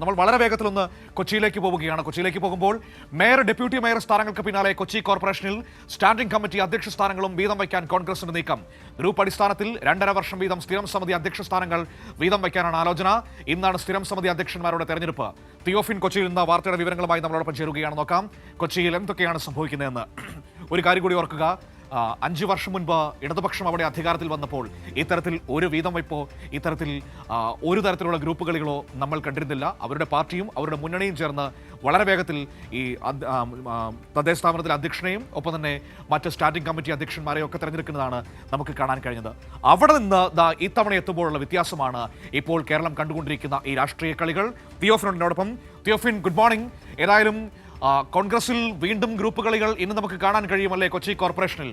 നമ്മൾ വളരെ വേഗത്തിലൊന്ന് കൊച്ചിയിലേക്ക് പോവുകയാണ്. കൊച്ചിയിലേക്ക് പോകുമ്പോൾ മേയർ ഡെപ്യൂട്ടി മേയർ സ്ഥാനങ്ങൾക്ക് പിന്നാലെ കൊച്ചി കോർപ്പറേഷനിൽ സ്റ്റാൻഡിംഗ് കമ്മിറ്റി അധ്യക്ഷ സ്ഥാനങ്ങളും വീതം വയ്ക്കാൻ കോൺഗ്രസിന്റെ നീക്കം. ഗ്രൂപ്പ് അടിസ്ഥാനത്തിൽ രണ്ടര വർഷം വീതം സ്ഥിരം സമിതി അധ്യക്ഷ സ്ഥാനങ്ങൾ വീതം വയ്ക്കാനാണ് ആലോചന. ഇന്നാണ് സ്ഥിരം സമിതി അധ്യക്ഷന്മാരുടെ തെരഞ്ഞെടുപ്പ്. തിയോഫിൻ കൊച്ചിയിൽ നിന്ന് വാർത്തയുടെ വിവരങ്ങളുമായി നമ്മളോടൊപ്പം ചേരുകയാണ്. നോക്കാം കൊച്ചിയിൽ എന്തൊക്കെയാണ് സംഭവിക്കുന്നതെന്ന്. ഒരു കാര്യം കൂടി ഓർക്കുക. അഞ്ചു വർഷം മുൻപ് ഇടതുപക്ഷം അവിടെ അധികാരത്തിൽ വന്നപ്പോൾ ഇത്തരത്തിൽ ഒരു വീതം വയ്പോ ഇത്തരത്തിൽ ഒരു തരത്തിലുള്ള ഗ്രൂപ്പുകളികളോ നമ്മൾ കണ്ടിരുന്നില്ല. അവരുടെ പാർട്ടിയും അവരുടെ മുന്നണിയും ചേർന്ന് വളരെ വേഗത്തിൽ ഈ തദ്ദേശ സ്ഥാപനത്തിലെ അധ്യക്ഷനെയും ഒപ്പം തന്നെ മറ്റ് സ്റ്റാൻഡിംഗ് കമ്മിറ്റി അധ്യക്ഷന്മാരെയും ഒക്കെ തിരഞ്ഞെടുക്കുന്നതാണ് നമുക്ക് കാണാൻ കഴിഞ്ഞത്. അവിടെ നിന്ന് ദാ ഇത്തവണ എത്തുമ്പോഴുള്ള വ്യത്യാസമാണ് ഇപ്പോൾ കേരളം കണ്ടുകൊണ്ടിരിക്കുന്ന ഈ രാഷ്ട്രീയ കളികൾ. തിയോഫിനോടൊപ്പം തിയോഫിൻ ഗുഡ് മോർണിംഗ്. ഏതായാലും കോൺഗ്രസിൽ വീണ്ടും ഗ്രൂപ്പ് കളികൾ ഇന്ന് നമുക്ക് കാണാൻ കഴിയുമല്ലേ കൊച്ചി കോർപ്പറേഷനിൽ?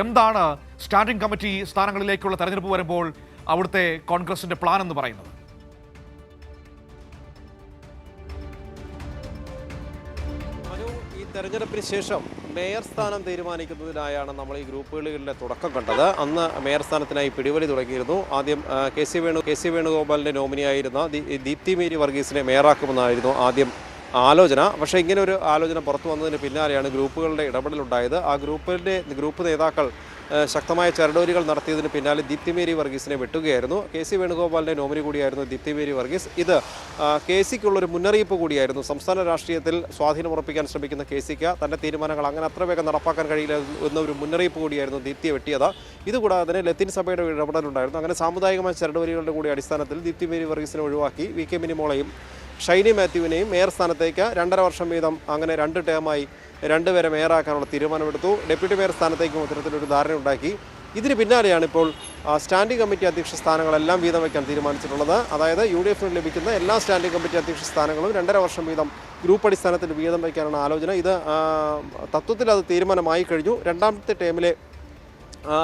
എന്താണ് സ്റ്റാൻഡിംഗ് കമ്മിറ്റി സ്ഥാനങ്ങളിലേക്കുള്ള തെരഞ്ഞെടുപ്പ് വരുമ്പോൾ അവിടുത്തെ കോൺഗ്രസിന്റെ പ്ലാൻ എന്ന് പറയുന്നത്? ഈ തെരഞ്ഞെടുപ്പിന് ശേഷം മേയർ സ്ഥാനം തീരുമാനിക്കുന്നതിനായാണ് നമ്മൾ ഈ ഗ്രൂപ്പുകളിലെ തുടക്കം കണ്ടത്. അന്ന് മേയർ സ്ഥാനത്തിനായി പിടിവലി തുടങ്ങിയിരുന്നു. ആദ്യം K C Venu K C വേണുഗോപാലിന്റെ നോമിനിയായിരുന്ന ദീപ്തി മേരി വർഗീസിനെ മേയറാക്കുമെന്നായിരുന്നു ആദ്യം ആലോചന. പക്ഷേ ഇങ്ങനെ ഒരു ആലോചന പുറത്തു വന്നതിന് പിന്നാലെയാണ് ഗ്രൂപ്പുകളുടെ ഇടപെടലുണ്ടായത്. ആ ഗ്രൂപ്പിന്റെ ഗ്രൂപ്പ് നേതാക്കൾ ശക്തമായ ചരടോരികൾ നടത്തിയതിന് പിന്നാലെ ദീപ്തിമേരി വർഗീസിനെ വെട്ടുകയായിരുന്നു. കെ സി വേണുഗോപാലിന്റെ നോമിനി കൂടിയായിരുന്നു ദീപ്തിമേരി വർഗീസ്. ഇത് കെ സിക്കുള്ളൊരു മുന്നറിയിപ്പ് കൂടിയായിരുന്നു. സംസ്ഥാന രാഷ്ട്രീയത്തിൽ സ്വാധീനം ഉറപ്പിക്കാൻ ശ്രമിക്കുന്ന കെ സിക്ക് തന്റെ തീരുമാനങ്ങൾ അങ്ങനെ അത്ര വേഗം നടപ്പാക്കാൻ കഴിയില്ല എന്ന ഒരു മുന്നറിയിപ്പ് കൂടിയായിരുന്നു ദീപ്തിയെ വെട്ടിയത്. ഇതുകൂടാതെ തന്നെ ലത്തീൻ സഭയുടെ ഇടപെടലുണ്ടായിരുന്നു. അങ്ങനെ സാമുദായികമായ ചരടുവരികളുടെ കൂടി അടിസ്ഥാനത്തിൽ ദീപ്തിമേരി വർഗീസിനെ ഒഴിവാക്കി വി കെ മിനിമോളെയും ഷൈനി മാത്യുവിനെയും മേയർ സ്ഥാനത്തേക്ക് രണ്ടര വർഷം വീതം അങ്ങനെ രണ്ട് ടേമായി രണ്ടുപേരെ മേയറാക്കാനുള്ള തീരുമാനമെടുത്തു. ഡെപ്യൂട്ടി മേയർ സ്ഥാനത്തേക്കും ഇത്തരത്തിലൊരു ധാരണ ഉണ്ടാക്കി. ഇതിന് പിന്നാലെയാണ് ഇപ്പോൾ സ്റ്റാൻഡിംഗ് കമ്മിറ്റി അധ്യക്ഷ സ്ഥാനങ്ങളെല്ലാം വീതം വയ്ക്കാൻ തീരുമാനിച്ചിട്ടുള്ളത്. അതായത് യു ഡി എഫിന് ലഭിക്കുന്ന എല്ലാ സ്റ്റാൻഡിംഗ് കമ്മിറ്റി അധ്യക്ഷ സ്ഥാനങ്ങളും രണ്ടര വർഷം വീതം ഗ്രൂപ്പ് അടിസ്ഥാനത്തിൽ വീതം വയ്ക്കാനാണ് ആലോചന. ഇത് തത്വത്തിൽ അത് തീരുമാനമായി കഴിഞ്ഞു. രണ്ടാമത്തെ ടേമിലെ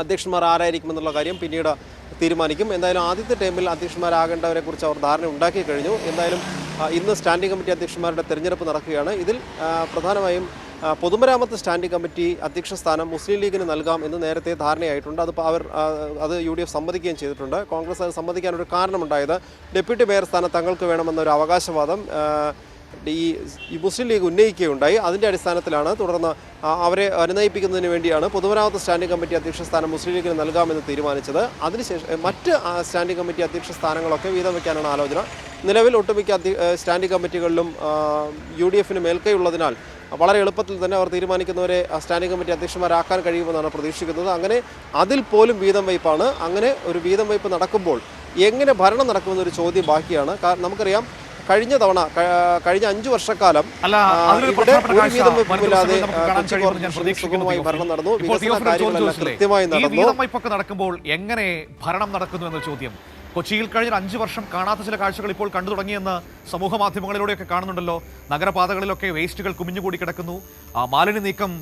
അധ്യക്ഷന്മാർ ആരായിരിക്കുമെന്നുള്ള കാര്യം പിന്നീട് തീരുമാനിക്കും. എന്തായാലും ആദ്യത്തെ ടേമിൽ അധ്യക്ഷന്മാരാകേണ്ടവരെക്കുറിച്ച് അവർ ധാരണ ഉണ്ടാക്കി കഴിഞ്ഞു. എന്തായാലും ഇന്ന് സ്റ്റാൻഡിംഗ് കമ്മിറ്റി അധ്യക്ഷന്മാരുടെ തെരഞ്ഞെടുപ്പ് നടക്കുകയാണ്. ഇതിൽ പ്രധാനമായും പൊതുമരാമത്ത് സ്റ്റാൻഡിംഗ് കമ്മിറ്റി അധ്യക്ഷ സ്ഥാനം മുസ്ലിം ലീഗിന് നൽകാം എന്ന് നേരത്തെ ധാരണയായിട്ടുണ്ട്. അത് അവർ അത് യു ഡി എഫ് സമ്മതിക്കുകയും ചെയ്തിട്ടുണ്ട്. കോൺഗ്രസ് അത് സമ്മതിക്കാനൊരു കാരണമുണ്ടായത് ഡെപ്യൂട്ടി മേയർ സ്ഥാനം തങ്ങൾക്ക് വേണമെന്നൊരു അവകാശവാദം ഈ മുസ്ലിം ലീഗ് ഉന്നയിക്കുകയുണ്ടായി. അതിന്റെ അടിസ്ഥാനത്തിലാണ് തുടർന്ന് അവരെ അനുനയിപ്പിക്കുന്നതിന് വേണ്ടിയാണ് പൊതുമരാമത്ത് സ്റ്റാൻഡിംഗ് കമ്മിറ്റി അധ്യക്ഷ സ്ഥാനം മുസ്ലിം ലീഗിന് നൽകാമെന്ന് തീരുമാനിച്ചത്. അതിനുശേഷം മറ്റ് സ്റ്റാൻഡിംഗ് കമ്മിറ്റി അധ്യക്ഷ സ്ഥാനങ്ങളൊക്കെ വീതം വയ്ക്കാനാണ് ആലോചന. നിലവിൽ ഒട്ടുമിക്ക സ്റ്റാൻഡിംഗ് കമ്മിറ്റികളിലും യു ഡി എഫിന് മേൽക്കൈയുള്ളതിനാൽ വളരെ എളുപ്പത്തിൽ തന്നെ അവർ തീരുമാനിക്കുന്നവരെ സ്റ്റാൻഡിംഗ് കമ്മിറ്റി അധ്യക്ഷന്മാരാക്കാൻ കഴിയുമെന്നാണ് പ്രതീക്ഷിക്കുന്നത്. അങ്ങനെ അതിൽ പോലും വീതം വയ്പ്പാണ്. അങ്ങനെ ഒരു വീതം വയ്പ്പ് നടക്കുമ്പോൾ എങ്ങനെ ഭരണം നടക്കുമെന്നൊരു ചോദ്യം ബാക്കിയാണ്. കാരണം നമുക്കറിയാം കഴിഞ്ഞ തവണ കഴിഞ്ഞ അഞ്ചു വർഷക്കാലം ഇവിടെ ഒരു വീതം വെപ്പില്ലാതെ കൊച്ചി കോർപ്പറേഷൻ സുഗമമായി. ഭരണം നടന്നു. വികസന കാര്യങ്ങളെല്ലാം കൃത്യമായി നടന്നു. നടക്കുമ്പോൾ എങ്ങനെ ഭരണം നടക്കുന്നു എന്ന ചോദ്യം. കൊച്ചിയിൽ കഴിഞ്ഞ അഞ്ചു വർഷം കാണാത്ത ചില കാഴ്ചകൾ ഇപ്പോൾ കണ്ടു തുടങ്ങിയെന്ന് സമൂഹ മാധ്യമങ്ങളിലൂടെയൊക്കെ കാണുന്നുണ്ടല്ലോ. നഗരപാതകളിലൊക്കെ വേസ്റ്റുകൾ കുമിഞ്ഞുകൂടി കിടക്കുന്നു. ആ, മാലിന്യ നീക്കം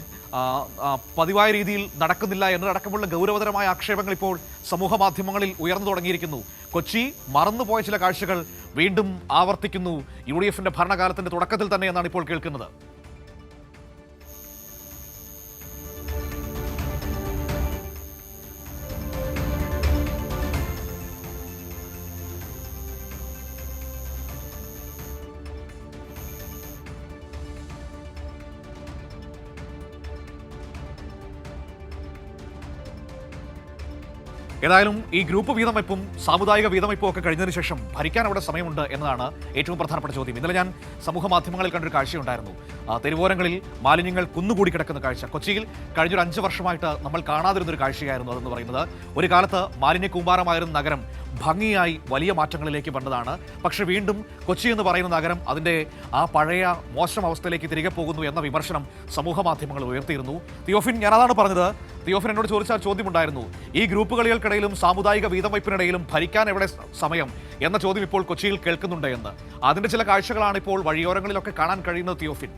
പതിവായ രീതിയിൽ നടക്കുന്നില്ല എന്നതടക്കമുള്ള ഗൗരവതരമായ ആക്ഷേപങ്ങൾ ഇപ്പോൾ സമൂഹ മാധ്യമങ്ങളിൽ ഉയർന്നു തുടങ്ങിയിരിക്കുന്നു. കൊച്ചി മറന്നുപോയ ചില കാഴ്ചകൾ വീണ്ടും ആവർത്തിക്കുന്നു. യു ഡി എഫിന്റെ ഭരണകാലത്തിന്റെ തുടക്കത്തിൽ തന്നെ എന്നാണ് ഇപ്പോൾ കേൾക്കുന്നത്. ഏതായാലും ഈ ഗ്രൂപ്പ് വീതമയപ്പും സാമുദായിക വീതമയപ്പും ഒക്കെ കഴിഞ്ഞതിന് ശേഷം ഭരിക്കാൻ അവിടെ സമയമുണ്ട് എന്നതാണ് ഏറ്റവും പ്രധാനപ്പെട്ട ചോദ്യം. ഇന്നലെ ഞാൻ സമൂഹ മാധ്യമങ്ങളിൽ കണ്ടൊരു കാഴ്ചയുണ്ടായിരുന്നു. തെരുവോരങ്ങളിൽ മാലിന്യങ്ങൾ കുന്നുകൂടി കിടക്കുന്ന കാഴ്ച. കൊച്ചിയിൽ കഴിഞ്ഞൊരു അഞ്ച് വർഷമായിട്ട് നമ്മൾ കാണാതിരുന്നൊരു കാഴ്ചയായിരുന്നു അതെന്ന് പറയുന്നത്. ഒരു കാലത്ത് മാലിന്യ കൂമ്പാരമായിരുന്ന നഗരം ഭംഗിയായി വലിയ മാറ്റങ്ങളിലേക്ക് വന്നതാണ്. പക്ഷെ വീണ്ടും കൊച്ചി എന്ന് പറയുന്ന നഗരം അതിന്റെ ആ പഴയ മോശം അവസ്ഥയിലേക്ക് തിരികെ പോകുന്നു എന്ന വിമർശനം സമൂഹ മാധ്യമങ്ങൾ ഉയർത്തിയിരുന്നു. തിയോഫിൻ ഞാനതാണ് പറഞ്ഞത്. തിയോഫിൻ എന്നോട് ചോദിച്ച ചോദ്യമുണ്ടായിരുന്നു ഈ ഗ്രൂപ്പ് കളികൾക്കിടയിലും സാമുദായിക വീതവയ്പ്പിനിടയിലും ഭരിക്കാൻ എവിടെ സമയം? എന്ന ചോദ്യം ഇപ്പോൾ കൊച്ചിയിൽ കേൾക്കുന്നുണ്ട് എന്ന്. അതിന്റെ ചില കാഴ്ചകളാണ് ഇപ്പോൾ വഴിയോരങ്ങളിലൊക്കെ കാണാൻ കഴിയുന്നത് തിയോഫിൻ.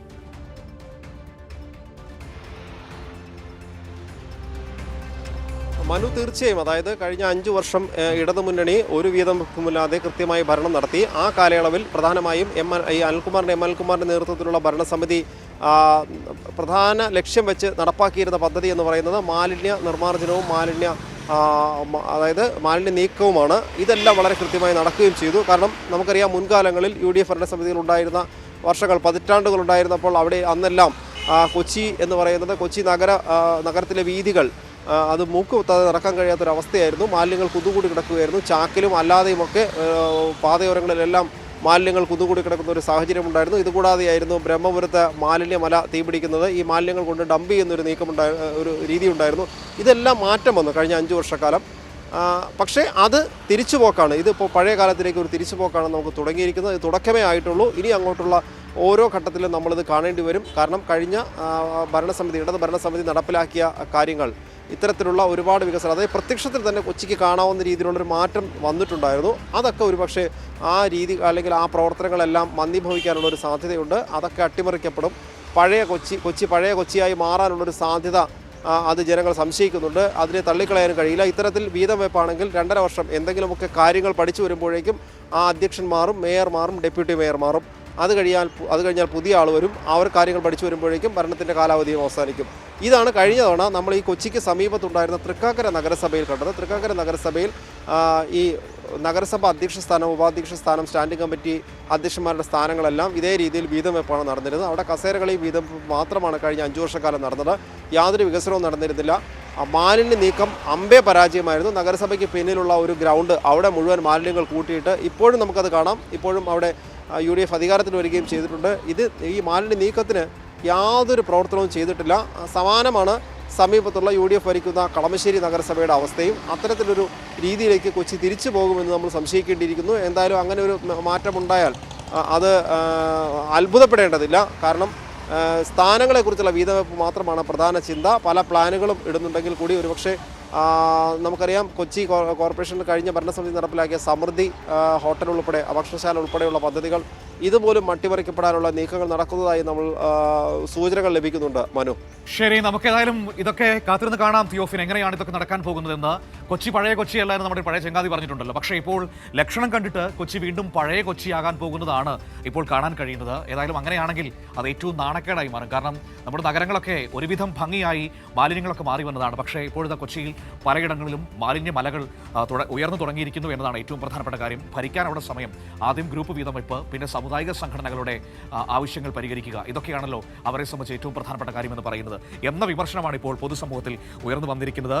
മനു തീർച്ചയായും അതായത് കഴിഞ്ഞ അഞ്ചു വർഷം ഇടതു ഇടതുമുന്നണി ഒരു വീതം വെപ്പുമില്ലാതെ കൃത്യമായി ഭരണം നടത്തി. ആ കാലയളവിൽ പ്രധാനമായും എം ഈ അനിൽകുമാറിന്റെ എം അനിൽകുമാറിന്റെ നേതൃത്വത്തിലുള്ള ഭരണസമിതി പ്രധാന ലക്ഷ്യം വെച്ച് നടപ്പാക്കിയിരുന്ന പദ്ധതി എന്ന് പറയുന്നത് മാലിന്യ നിർമ്മാർജനവും മാലിന്യ അതായത് മാലിന്യ നീക്കവുമാണ്. ഇതെല്ലാം വളരെ കൃത്യമായി നടക്കുകയും ചെയ്തു. കാരണം നമുക്കറിയാം മുൻകാലങ്ങളിൽ യു ഡി എഫ് ഭരണസമിതിയിൽ ഉണ്ടായിരുന്ന വർഷങ്ങൾ പതിറ്റാണ്ടുകൾ ഉണ്ടായിരുന്നപ്പോൾ അവിടെ അന്നെല്ലാം കൊച്ചി എന്ന് പറയുന്നത് കൊച്ചി നഗര നഗരത്തിലെ വീതികൾ അത് മൂക്ക് കുത്താതെ നടക്കാൻ കഴിയാത്തൊരവസ്ഥയായിരുന്നു. മാലിന്യങ്ങൾ കുതുകൂടി കിടക്കുകയായിരുന്നു. ചാക്കിലും അല്ലാതെയുമൊക്കെ പാതയോരങ്ങളിലെല്ലാം മാലിന്യങ്ങൾ കുതുകൂടി കിടക്കുന്ന ഒരു സാഹചര്യം ഉണ്ടായിരുന്നു ഇതുകൂടാതെയായിരുന്നു ബ്രഹ്മപുരത്ത് മാലിന്യമല തീപിടിക്കുന്നത്. ഈ മാലിന്യങ്ങൾ കൊണ്ട് ഡംപ് ചെയ്യുന്നൊരു നീക്കമുണ്ടായ ഒരു രീതി ഉണ്ടായിരുന്നു ഇതെല്ലാം മാറ്റം വന്നു കഴിഞ്ഞ അഞ്ച് വർഷക്കാലം. പക്ഷേ അത് തിരിച്ചുപോക്കാണ്. ഇതിപ്പോൾ പഴയ കാലത്തിലേക്ക് ഒരു തിരിച്ചുപോക്കാണ് നമുക്ക് തുടങ്ങിയിരിക്കുന്നത്. ഇത് തുടക്കമേ ആയിട്ടുള്ളൂ. ഇനി അങ്ങോട്ടുള്ള ഓരോ ഘട്ടത്തിലും നമ്മളിത് കാണേണ്ടി വരും. കാരണം കഴിഞ്ഞ ഭരണസമിതി ഇടത് ഭരണസമിതി നടപ്പിലാക്കിയ കാര്യങ്ങൾ ഇത്തരത്തിലുള്ള ഒരുപാട് വികസനം അതായത് പ്രത്യക്ഷത്തിൽ തന്നെ കൊച്ചിക്ക് കാണാവുന്ന രീതിയിലുള്ളൊരു മാറ്റം വന്നിട്ടുണ്ടായിരുന്നു. അതൊക്കെ ഒരുപക്ഷെ ആ രീതി അല്ലെങ്കിൽ ആ പ്രവർത്തനങ്ങളെല്ലാം മന്ദിഭവിക്കാനുള്ള ഒരു സാധ്യതയുണ്ട്. അതൊക്കെ അട്ടിമറിക്കപ്പെടും. പഴയ കൊച്ചി കൊച്ചി പഴയ കൊച്ചിയായി മാറാനുള്ളൊരു സാധ്യത അത് ജനങ്ങൾ സംശയിക്കുന്നുണ്ട്. അതിനെ തള്ളിക്കളയാനും കഴിയില്ല. ഇത്തരത്തിൽ വീതം വെപ്പാണെങ്കിൽ രണ്ടര വർഷം എന്തെങ്കിലുമൊക്കെ കാര്യങ്ങൾ പഠിച്ചു വരുമ്പോഴേക്കും ആ അധ്യക്ഷന്മാറും മേയർമാറും ഡെപ്യൂട്ടി മേയർമാറും അത് കഴിയാൽ അത് കഴിഞ്ഞാൽ പുതിയ ആൾ വരും. അവർ കാര്യങ്ങൾ പഠിച്ചു വരുമ്പോഴേക്കും ഭരണത്തിന്റെ കാലാവധിയും അവസാനിക്കും. ഇതാണ് കഴിഞ്ഞ തവണ നമ്മൾ ഈ കൊച്ചിക്ക് സമീപത്തുണ്ടായിരുന്ന തൃക്കാക്കര നഗരസഭയിൽ കണ്ടത്. തൃക്കാക്കര നഗരസഭയിൽ ഈ നഗരസഭ അധ്യക്ഷ സ്ഥാനം ഉപാധ്യക്ഷ സ്ഥാനം സ്റ്റാൻഡിംഗ് കമ്മിറ്റി അധ്യക്ഷന്മാരുടെ സ്ഥാനങ്ങളെല്ലാം ഇതേ രീതിയിൽ വീതം വെപ്പാണ് നടന്നിരുന്നത്. അവിടെ കസേരകളി വീതം മാത്രമാണ് കഴിഞ്ഞ അഞ്ചു വർഷക്കാലം നടന്നത്. യാതൊരു വികസനവും നടന്നിരുന്നില്ല. മാലിന്യ നീക്കം അമ്പേ പരാജയമായിരുന്നു. നഗരസഭയ്ക്ക് പിന്നിലുള്ള ഒരു ഗ്രൗണ്ട് അവിടെ മുഴുവൻ മാലിന്യങ്ങൾ കൂട്ടിയിട്ട് ഇപ്പോഴും നമുക്കത് കാണാം. ഇപ്പോഴും അവിടെ യു ഡി എഫ് അധികാരത്തിൽ വരികയും ചെയ്തിട്ടുണ്ട്. ഇത് ഈ മാലിന്യ നീക്കത്തിന് യാതൊരു പ്രവർത്തനവും ചെയ്തിട്ടില്ല. സമാനമാണ് സമീപത്തുള്ള യു ഡി എഫ് ഭരിക്കുന്ന കളമശ്ശേരി നഗരസഭയുടെ അവസ്ഥയും. അത്തരത്തിലൊരു രീതിയിലേക്ക് കൊച്ചി തിരിച്ചു പോകുമെന്ന് നമ്മൾ സംശയിക്കേണ്ടിയിരിക്കുന്നു. എന്തായാലും അങ്ങനെ ഒരു മാറ്റമുണ്ടായാൽ അത് അത്ഭുതപ്പെടേണ്ടതില്ല. കാരണം സ്ഥാനങ്ങളെക്കുറിച്ചുള്ള വീതവെപ്പ് മാത്രമാണ് പ്രധാന ചിന്ത. പല പ്ലാനുകളും ഇടുന്നുണ്ടെങ്കിൽ കൂടി ഒരുപക്ഷെ നമുക്കറിയാം കൊച്ചി കോ- കോർപ്പറേഷൻ കഴിഞ്ഞ ഭരണസമിതി നടപ്പിലാക്കിയ സമൃദ്ധി ഹോട്ടൽ ഉൾപ്പെടെ ഭക്ഷണശാല ഉൾപ്പെടെയുള്ള പദ്ധതികൾ ഇതുപോലും മട്ടിമറിക്കപ്പെടാനുള്ള നീക്കങ്ങൾ നടക്കുന്നതായി നമ്മൾ സൂചനകൾ ലഭിക്കുന്നുണ്ട് മനു. ശരി നമുക്ക് ഏതായാലും ഇതൊക്കെ കാത്തിരുന്ന് കാണാം തിയോഫിൻ. എങ്ങനെയാണ് ഇതൊക്കെ നടക്കാൻ പോകുന്നതെന്ന്? കൊച്ചി പഴയ കൊച്ചി അല്ലായിരുന്നു നമ്മുടെ പഴയ ചെങ്കാതി പറഞ്ഞിട്ടുണ്ടല്ലോ. പക്ഷേ ഇപ്പോൾ ലക്ഷണം കണ്ടിട്ട് കൊച്ചി വീണ്ടും പഴയ കൊച്ചിയാകാൻ പോകുന്നതാണ് ഇപ്പോൾ കാണാൻ കഴിയുന്നത്. ഏതായാലും അങ്ങനെയാണെങ്കിൽ അത് ഏറ്റവും നാണക്കേടായി മാറും. കാരണം നമ്മുടെ നഗരങ്ങളൊക്കെ ഒരുവിധം ഭംഗിയായി മാലിന്യങ്ങളൊക്കെ മാറി വന്നതാണ്. പക്ഷേ ഇപ്പോഴത്തെ കൊച്ചിയിൽ പലയിടങ്ങളിലും മാലിന്യ മലകൾ ഉയർന്നു തുടങ്ങിയിരിക്കുന്നു എന്നതാണ് ഏറ്റവും പ്രധാനപ്പെട്ട കാര്യം. ഭരിക്കാൻ സമയം ആദ്യം ഗ്രൂപ്പ് വീതം വെപ്പ് പിന്നെ സാമുദായിക സംഘടനകളുടെ ആവശ്യങ്ങൾ പരിഹരിക്കുക. ഇതൊക്കെയാണല്ലോ അവരെ സംബന്ധിച്ച് ഏറ്റവും പ്രധാനപ്പെട്ട കാര്യമെന്ന് പറയുന്നത്. എന്ന വിമർശനമാണ് ഇപ്പോൾ പൊതുസമൂഹത്തിൽ ഉയർന്നു വന്നിരിക്കുന്നത്.